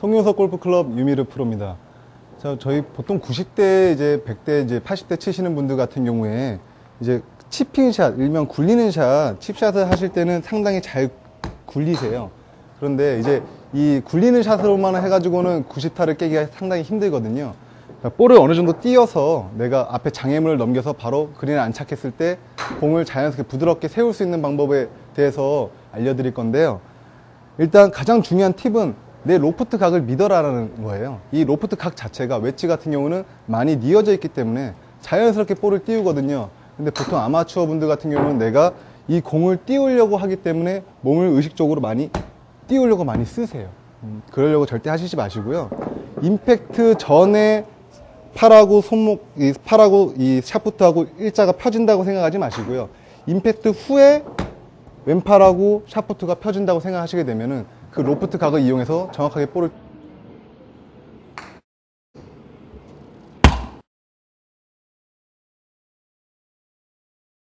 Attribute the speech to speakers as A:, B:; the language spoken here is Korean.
A: 김용석 골프클럽 유미르 프로입니다. 자, 저희 보통 90대, 이제 100대, 이제 80대 치시는 분들 같은 경우에 이제 치핑샷, 일명 굴리는 샷, 칩샷을 하실 때는 상당히 잘 굴리세요. 그런데 이제 이 굴리는 샷으로만 해가지고는 90타를 깨기가 상당히 힘들거든요. 볼을 어느 정도 띄어서 내가 앞에 장애물을 넘겨서 바로 그린에 안착했을 때 공을 자연스럽게 부드럽게 세울 수 있는 방법에 대해서 알려드릴 건데요. 일단 가장 중요한 팁은 내 로프트 각을 믿어라라는 거예요. 이 로프트 각 자체가 웨지 같은 경우는 많이 뉘어져 있기 때문에 자연스럽게 볼을 띄우거든요. 근데 보통 아마추어 분들 같은 경우는 내가 이 공을 띄우려고 하기 때문에 몸을 의식적으로 많이 띄우려고 많이 쓰세요. 음, 그러려고 절대 하시지 마시고요. 임팩트 전에 팔하고 손목, 이 팔하고 이 샤프트하고 일자가 펴진다고 생각하지 마시고요. 임팩트 후에 왼팔하고 샤프트가 펴진다고 생각하시게 되면은 그 로프트 각을 이용해서 정확하게 볼을